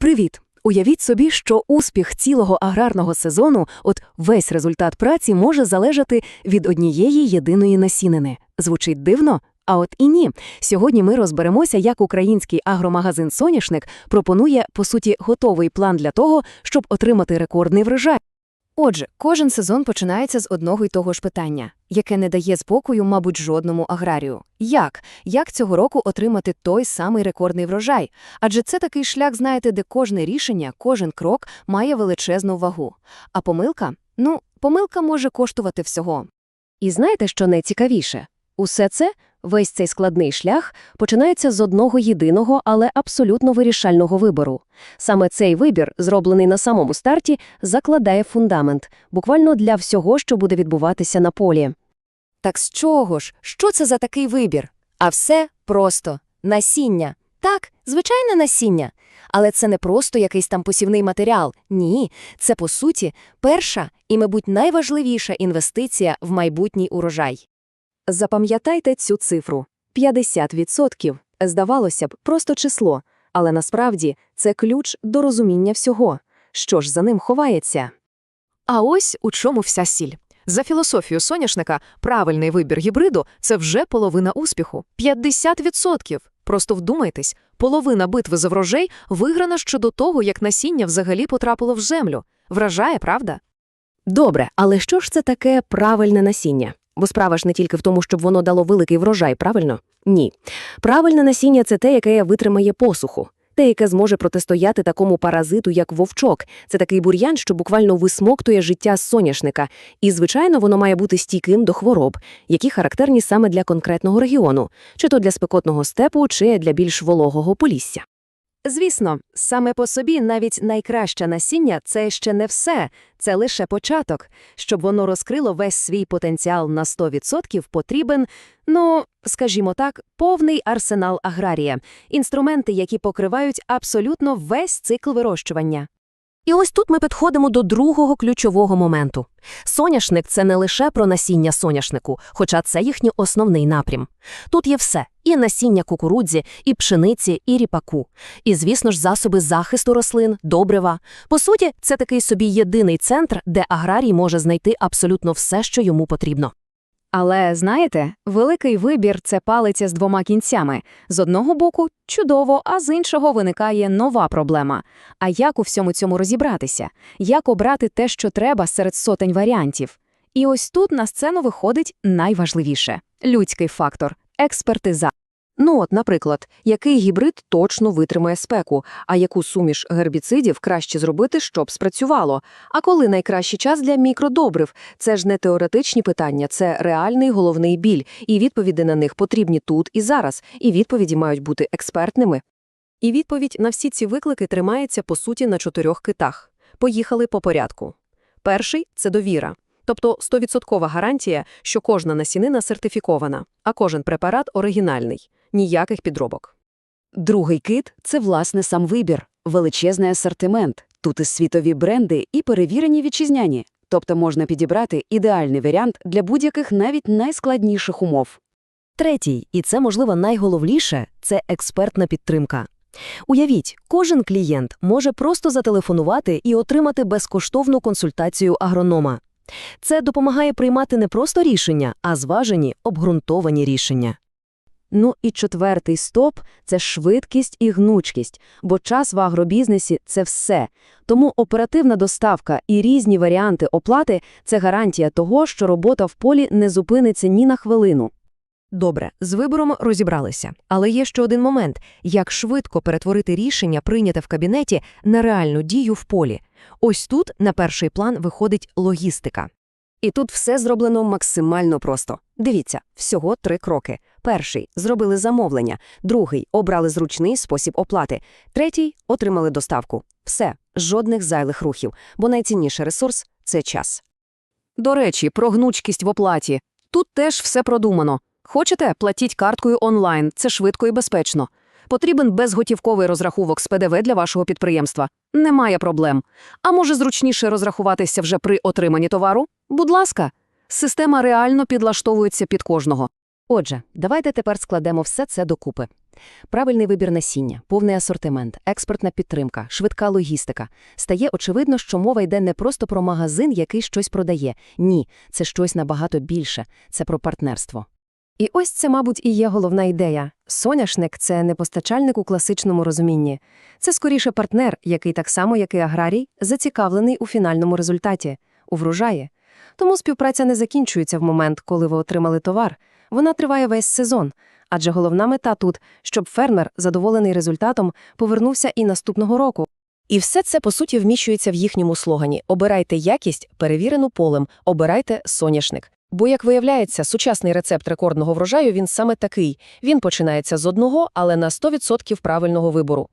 Привіт! Уявіть собі, що успіх цілого аграрного сезону, от весь результат праці може залежати від однієї єдиної насінини. Звучить дивно? А от і ні. Сьогодні ми розберемося, як український агромагазин Соняшник пропонує, по суті, готовий план для того, щоб отримати рекордний врожай. Отже, кожен сезон починається з одного й того ж питання, яке не дає спокою, мабуть, жодному аграрію. Як? Як цього року отримати той самий рекордний врожай? Адже це такий шлях, знаєте, де кожне рішення, кожен крок має величезну вагу. А помилка? Ну, помилка може коштувати всього. І знаєте, що найцікавіше? Усе це, весь цей складний шлях, починається з одного єдиного, але абсолютно вирішального вибору. Саме цей вибір, зроблений на самому старті, закладає фундамент, буквально для всього, що буде відбуватися на полі. Так з чого ж? Що це за такий вибір? А все просто насіння. Так, звичайне насіння. Але це не просто якийсь там посівний матеріал. Ні, це по суті перша і, мабуть, найважливіша інвестиція в майбутній урожай. Запам'ятайте цю цифру. 50%. Здавалося б, просто число, але насправді це ключ до розуміння всього. Що ж за ним ховається? А ось у чому вся сіль. За філософією соняшника, правильний вибір гібриду – це вже половина успіху. 50%! Просто вдумайтесь, половина битви за врожай виграна ще до того, як насіння взагалі потрапило в землю. Вражає, правда? Добре, але що ж це таке правильне насіння? Бо справа ж не тільки в тому, щоб воно дало великий врожай, правильно? Ні. Правильне насіння це те, яке витримає посуху. Те, яке зможе протистояти такому паразиту, як вовчок. Це такий бур'ян, що буквально висмоктує життя соняшника. І, звичайно, воно має бути стійким до хвороб, які характерні саме для конкретного регіону, чи то для спекотного степу, чи для більш вологого полісся. Звісно, саме по собі навіть найкраще насіння – це ще не все, це лише початок. Щоб воно розкрило весь свій потенціал на 100%, потрібен, ну, скажімо так, повний арсенал аграрія, інструменти, які покривають абсолютно весь цикл вирощування. І ось тут ми підходимо до другого ключового моменту. Соняшник – це не лише про насіння соняшнику, хоча це їхній основний напрям. Тут є все – і насіння кукурудзі, і пшениці, і ріпаку. І, звісно ж, засоби захисту рослин, добрива. По суті, це такий собі єдиний центр, де аграрій може знайти абсолютно все, що йому потрібно. Але, знаєте, великий вибір – це палиця з двома кінцями. З одного боку – чудово, а з іншого виникає нова проблема. А як у всьому цьому розібратися? Як обрати те, що треба серед сотень варіантів? І ось тут на сцену виходить найважливіше – людський фактор – експертиза. Ну от, наприклад, який гібрид точно витримає спеку, а яку суміш гербіцидів краще зробити, щоб спрацювало? А коли найкращий час для мікродобрив? Це ж не теоретичні питання, це реальний головний біль, і відповіді на них потрібні тут і зараз, і відповіді мають бути експертними. І відповідь на всі ці виклики тримається, по суті, на чотирьох китах. Поїхали по порядку. Перший – це довіра. Тобто 100% гарантія, що кожна насінина сертифікована, а кожен препарат оригінальний, ніяких підробок. Другий кит – це, власне, сам вибір, величезний асортимент. Тут і світові бренди, і перевірені вітчизняні. Тобто можна підібрати ідеальний варіант для будь-яких навіть найскладніших умов. Третій, і це, можливо, найголовніше – це експертна підтримка. Уявіть, кожен клієнт може просто зателефонувати і отримати безкоштовну консультацію агронома. Це допомагає приймати не просто рішення, а зважені, обґрунтовані рішення. Ну і четвертий стоп – це швидкість і гнучкість, бо час в агробізнесі – це все. Тому оперативна доставка і різні варіанти оплати – це гарантія того, що робота в полі не зупиниться ні на хвилину. Добре, з вибором розібралися. Але є ще один момент – як швидко перетворити рішення, прийняте в кабінеті, на реальну дію в полі. Ось тут на перший план виходить логістика. І тут все зроблено максимально просто. Дивіться, всього три кроки. Перший – зробили замовлення. Другий – обрали зручний спосіб оплати. Третій – отримали доставку. Все, жодних зайвих рухів, бо найцінніший ресурс – це час. До речі, про гнучкість в оплаті. Тут теж все продумано. Хочете, платіть карткою онлайн, це швидко і безпечно. Потрібен безготівковий розрахунок з ПДВ для вашого підприємства. Немає проблем. А може зручніше розрахуватися вже при отриманні товару? Будь ласка, система реально підлаштовується під кожного. Отже, давайте тепер складемо все це докупи. Правильний вибір насіння, повний асортимент, експертна підтримка, швидка логістика. Стає очевидно, що мова йде не просто про магазин, який щось продає. Ні, це щось набагато більше. Це про партнерство. І ось це, мабуть, і є головна ідея. Соняшник – це не постачальник у класичному розумінні. Це скоріше партнер, який так само, як і аграрій, зацікавлений у фінальному результаті – у врожаї. Тому співпраця не закінчується в момент, коли ви отримали товар. Вона триває весь сезон. Адже головна мета тут – щоб фермер, задоволений результатом, повернувся і наступного року. І все це, по суті, вміщується в їхньому слогані «Обирайте якість, перевірену полем, обирайте соняшник». Бо, як виявляється, сучасний рецепт рекордного врожаю він саме такий. Він починається з одного, але на 100% правильного вибору.